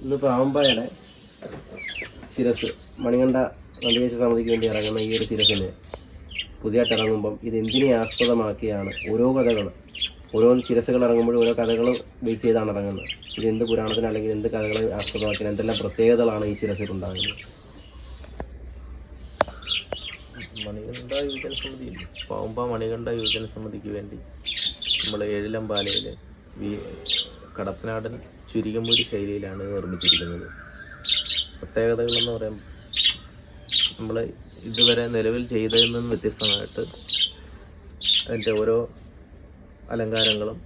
ഇന്ന് പാമ്പായുടെ ശിരസ് മണികണ്ഠ നന്ദികേശ സമിതിക്ക് വേണ്ടി ഇറങ്ങുന്ന ഈ ഒരു ശിരസിന് പുതിയതായിട്ട് ഇറങ്ങുമ്പം ഇത് എന്തിനെ ആസ്പദമാക്കിയാണ് ഓരോ കഥകൾ ഓരോ ശിരസുകൾ ഇറങ്ങുമ്പോഴും ഓരോ കഥകൾ ബേസ് ചെയ്താണ് ഇറങ്ങുന്നത്. ഇത് എന്ത് പുരാണത്തിന് അല്ലെങ്കിൽ എന്ത് കഥകളെ ആസ്പദമാക്കി എന്തെല്ലാം പ്രത്യേകതകളാണ് ഈ ശിരസിൽ ഉണ്ടാകുന്നത് മണികണ്ഠ യുവജന സമിതി പാമ്പ മണികണ്ഠ യുവജന സമിതിക്ക് വേണ്ടി നമ്മൾ ഏഴിലമ്പാലയിൽ കടപ്പനാടൻ ചുരികമ്പൂരി ശൈലിയിലാണ് നിർമ്മിച്ചിരിക്കുന്നത്. പ്രത്യേകതകളെന്ന് പറയുമ്പോൾ നമ്മൾ ഇതുവരെ നിലവിൽ ചെയ്തതിൽ നിന്നും വ്യത്യസ്തമായിട്ട് അതിന്റെ ഓരോ അലങ്കാരങ്ങളും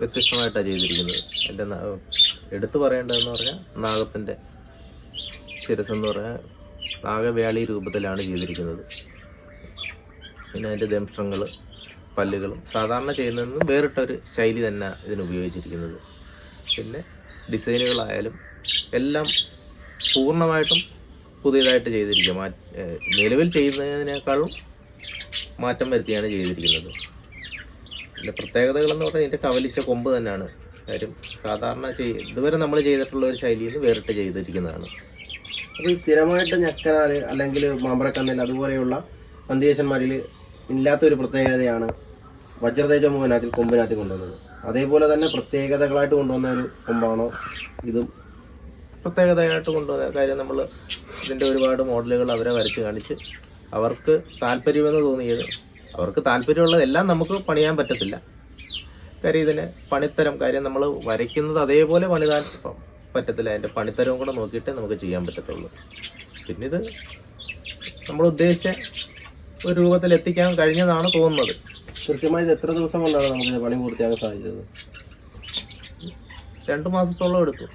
വ്യത്യസ്തമായിട്ടാണ് ചെയ്തിരിക്കുന്നത്. എന്റെ എടുത്തു പറയേണ്ടതെന്ന് പറഞ്ഞാൽ നാഗത്തിന്റെ ശിരസെന്ന് പറഞ്ഞാൽ നാഗവ്യാളി രൂപത്തിലാണ് ചെയ്തിരിക്കുന്നത്. പിന്നെ അതിന്റെ ദംഷ്ടങ്ങൾ പല്ലുകളും സാധാരണ ചെയ്യുന്നതിൽ നിന്നും വേറിട്ടൊരു ശൈലി തന്നെ ഇതിന് ഉപയോഗിച്ചിരിക്കുന്നത്. പിന്നെ ഡിസൈനുകളായാലും എല്ലാം പൂർണമായിട്ടും പുതിയതായിട്ട് ചെയ്തിരിക്കുക. മാ നിലവിൽ ചെയ്യുന്നതിനേക്കാളും മാറ്റം വരുത്തിയാണ് ചെയ്തിരിക്കുന്നത്. ഇതിന്റെ പ്രത്യേകതകളെന്ന് പറഞ്ഞാൽ ഇതിന്റെ കവലിച്ച കൊമ്പ് തന്നെയാണ്. കാര്യം സാധാരണ ചെയ് ഇതുവരെ നമ്മൾ ചെയ്തിട്ടുള്ള ഒരു ശൈലിയിൽ നിന്ന് വേറിട്ട് ചെയ്തിരിക്കുന്നതാണ്. അപ്പോൾ ഈ സ്ഥിരമായിട്ട് ഞക്കനാൽ അല്ലെങ്കിൽ മാമ്പറക്കന്നൽ അതുപോലെയുള്ള നന്ദികേശന്മാരിൽ ഇല്ലാത്തൊരു പ്രത്യേകതയാണ് വജ്രതേജ മുഖനാത്തിൽ കൊമ്പിനകത്തിൽ കൊണ്ടുവന്നത്. അതേപോലെ തന്നെ പ്രത്യേകതകളായിട്ട് കൊണ്ടുവന്ന ഒരു കൊമ്പാണോ ഇതും? പ്രത്യേകതയായിട്ട് കൊണ്ടുവന്ന കാര്യം നമ്മൾ ഇതിന്റെ ഒരുപാട് മോഡലുകൾ അവരെ വരച്ച് കാണിച്ച് അവർക്ക് താല്പര്യമെന്ന് തോന്നിയത് അവർക്ക് താല്പര്യമുള്ളതെല്ലാം നമുക്ക് പണിയാൻ പറ്റത്തില്ല. കാര്യം ഇതിന് പണിത്തരം കാര്യം നമ്മൾ വരയ്ക്കുന്നത് അതേപോലെ പണിതാൻ പറ്റത്തില്ല. അതിന്റെ പണിത്തരവും കൂടെ നോക്കിയിട്ട് നമുക്ക് ചെയ്യാൻ പറ്റത്തുള്ളൂ. പിന്നെ ഇത് നമ്മൾ ഉദ്ദേശിച്ച ഒരു രൂപത്തിൽ എത്തിക്കാൻ കഴിഞ്ഞതാണ് തോന്നുന്നത്. കൃത്യമായി എത്ര ദിവസം കൊണ്ടാണ് നമുക്ക് ഇത് പണി പൂർത്തിയാക്കാൻ സാധിച്ചത്? രണ്ട് മാസത്തോളം എടുത്തു.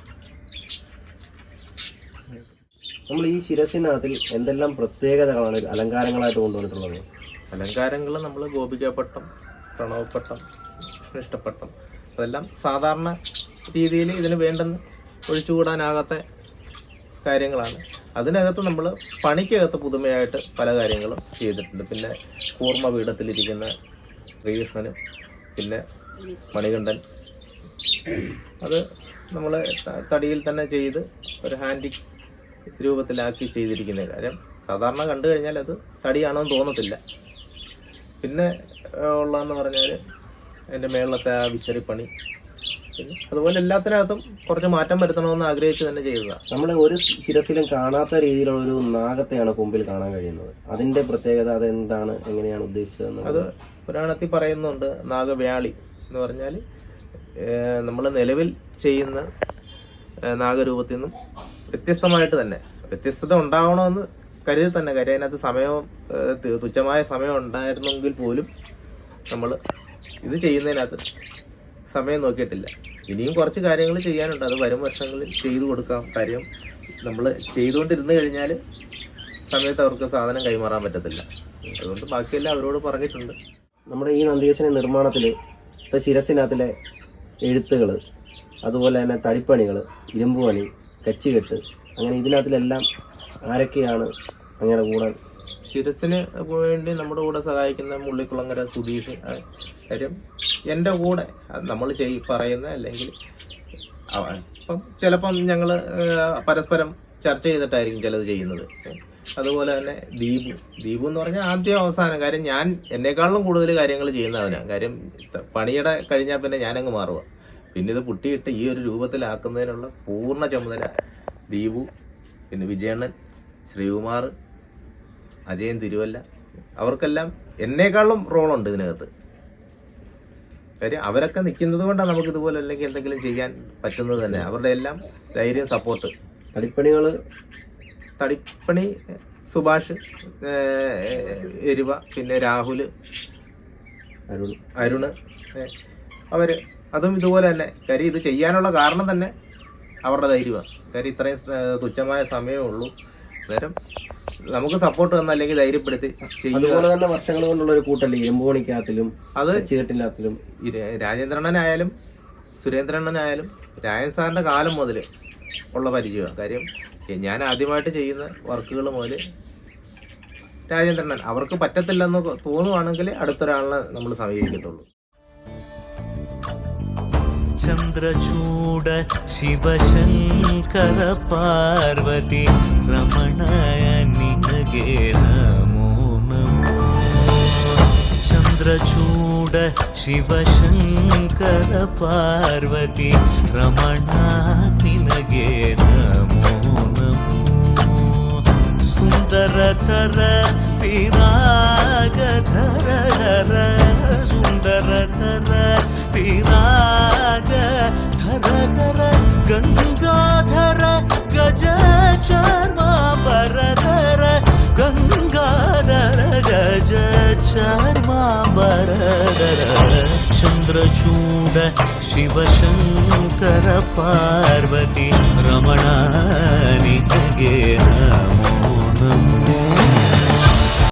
നമ്മൾ ഈ ശിരസിനകത്തിൽ എന്തെല്ലാം പ്രത്യേകതകളാണ് അലങ്കാരങ്ങളായിട്ട് കൊണ്ടുവന്നിട്ടുള്ളത്? അലങ്കാരങ്ങൾ നമ്മൾ ഗോപികപ്പട്ടം പ്രണവപ്പട്ടം ഇഷ്ടപ്പെട്ടം അതെല്ലാം സാധാരണ രീതിയിൽ ഇതിന് വേണ്ടെന്ന് ഒഴിച്ചുകൂടാനാകാത്ത കാര്യങ്ങളാണ്. അതിനകത്ത് നമ്മൾ പണിക്കകത്ത് പുതുമയായിട്ട് പല കാര്യങ്ങളും ചെയ്തിട്ടുണ്ട്. പിന്നെ കൂർമ്മ പീഠത്തിലിരിക്കുന്ന ശ്രീകൃഷ്ണനും പിന്നെ മണികണ്ഠൻ. അത് നമ്മൾ തടിയിൽ തന്നെ ചെയ്ത് ഒരു ഹാൻഡി രൂപത്തിലാക്കി ചെയ്തിരിക്കുന്ന കാര്യം. സാധാരണ കണ്ടു കഴിഞ്ഞാൽ അത് തടിയാണോ എന്ന് തോന്നത്തില്ല. പിന്നെ ഉള്ളതെന്ന് പറഞ്ഞാൽ അതിന്റെ മേളത്തെ ആ വിശറിപ്പണി പിന്നെ അതുപോലെ എല്ലാത്തിനകത്തും കുറച്ച് മാറ്റം വരുത്തണമെന്ന് ആഗ്രഹിച്ച് തന്നെ ചെയ്തതാണ് നമ്മൾ ഒരു ശിരസിലും കാണാത്ത രീതിയിലുള്ള ഒരു നാഗത്തെയാണ് കൊമ്പിൽ കാണാൻ കഴിയുന്നത്. അതിന്റെ പ്രത്യേകത അതെന്താണ്? എങ്ങനെയാണ് ഉദ്ദേശിച്ചത് അത് പുരാണത്തിൽ പറയുന്നുണ്ട് നാഗവ്യാളി എന്ന് പറഞ്ഞാൽ നമ്മൾ നിലവിൽ ചെയ്യുന്ന നാഗരൂപത്തിൽ നിന്നും വ്യത്യസ്തമായിട്ട് തന്നെ വ്യത്യസ്തത ഉണ്ടാവണമെന്ന് കരുതി തന്നെ കാര്യം അതിനകത്ത് സമയവും തുച്ഛമായ സമയം ഉണ്ടായിരുന്നെങ്കിൽ പോലും നമ്മൾ ഇത് ചെയ്യുന്നതിനകത്ത് സമയം നോക്കിയിട്ടില്ല. ഇനിയും കുറച്ച് കാര്യങ്ങൾ ചെയ്യാനുണ്ട്. അത് വരും വർഷങ്ങളിൽ ചെയ്തു കൊടുക്കാം. കാര്യം നമ്മൾ ചെയ്തുകൊണ്ടിരുന്നു കഴിഞ്ഞാൽ സമയത്ത് അവർക്ക് സാധനം കൈമാറാൻ പറ്റത്തില്ല. അതുകൊണ്ട് ബാക്കിയെല്ലാം അവരോട് പറഞ്ഞിട്ടുണ്ട്. നമ്മുടെ ഈ നന്ദികേശന നിർമ്മാണത്തിൽ ഇപ്പോൾ ശിരസിനകത്തിലെ എഴുത്തുകൾ അതുപോലെ തന്നെ തടിപ്പണികൾ ഇരുമ്പുപണി കച്ചികെട്ട് അങ്ങനെ ഇതിനകത്തിലെല്ലാം ആരൊക്കെയാണ് അങ്ങനെ കൂടെ? ശിരസിന് വേണ്ടി നമ്മുടെ കൂടെ സഹായിക്കുന്ന മുള്ളിക്കുളങ്ങര സുധീഷ് കാര്യം എന്റെ കൂടെ നമ്മൾ ചെയ് പറയുന്ന അല്ലെങ്കിൽ ഇപ്പം ചിലപ്പം ഞങ്ങൾ പരസ്പരം ചർച്ച ചെയ്തിട്ടായിരിക്കും ചിലത് ചെയ്യുന്നത്. അതുപോലെ തന്നെ ദീപു ദീപു എന്ന് പറഞ്ഞാൽ ആദ്യം അവസാനം കാര്യം ഞാൻ എന്നെക്കാളും കൂടുതൽ കാര്യങ്ങൾ ചെയ്യുന്നവനാണ് കാര്യം പണിയുടെ കഴിഞ്ഞാൽ പിന്നെ ഞാനങ്ങ് മാറുക പിന്നെ ഇത് പുട്ടിയിട്ട് ഈ ഒരു രൂപത്തിലാക്കുന്നതിനുള്ള പൂർണ ചുമതല ദീപു പിന്നെ വിജയണ്ണൻ ശ്രീകുമാർ അജയൻ തിരുവല്ല. അവർക്കെല്ലാം എന്നേക്കാളും റോളുണ്ട് ഇതിനകത്ത്. കാര്യം അവരൊക്കെ നിൽക്കുന്നത് കൊണ്ടാണ് നമുക്ക് ഇതുപോലെ അല്ലെങ്കിൽ എന്തെങ്കിലും ചെയ്യാൻ പറ്റുന്നത് തന്നെ. അവരുടെ എല്ലാം ധൈര്യം സപ്പോർട്ട് തടിപ്പണികൾ തടിപ്പണി സുഭാഷ് എരുവ പിന്നെ രാഹുൽ അരുൺ. അരുണ് അവർ അതും ഇതുപോലെ തന്നെ. കാര്യം ഇത് ചെയ്യാനുള്ള കാരണം തന്നെ അവരുടെ ധൈര്യമാണ് കാര്യം ഇത്രയും തുച്ഛമായ സമയമേ ഉള്ളൂ. അന്നേരം നമുക്ക് സപ്പോർട്ട് തന്ന അല്ലെങ്കിൽ ധൈര്യപ്പെടുത്തി അതുപോലെ തന്നെ വർഷങ്ങൾ കൊണ്ടുള്ള ഒരു കൂട്ടല്ലേ? ഇരുമ്പ് പണിക്കകത്തിലും അത് രാ- രാജേന്ദ്രണ്ണനായാലും സുരേന്ദ്രണ്ണനായാലും രായൻ സാറിന്റെ കാലം മുതൽ ഉള്ള പരിചയമാണ്. കാര്യം ഞാൻ ആദ്യമായിട്ട് ചെയ്യുന്ന വർക്കുകൾ മുതൽ രാജേന്ദ്രണ്ണൻ. അവർക്ക് പറ്റത്തില്ലെന്ന് തോന്നുവാണെങ്കിൽ അടുത്തൊരാളിനെ നമ്മൾ സമീപിക്കത്തുള്ളൂ. चन्द्रचूड शिवशङ्कर पार्वती रमणाय निनगे नमो नमो चन्द्रचूड शिवशङ्कर पार्वती रमणा निनगे नमो नमो सुन्दरतर पिरागधर ശങ്കര ചന്ദ്രചൂട ശിവശങ്കര പാർവതി രമണാനി നമോ നമോ.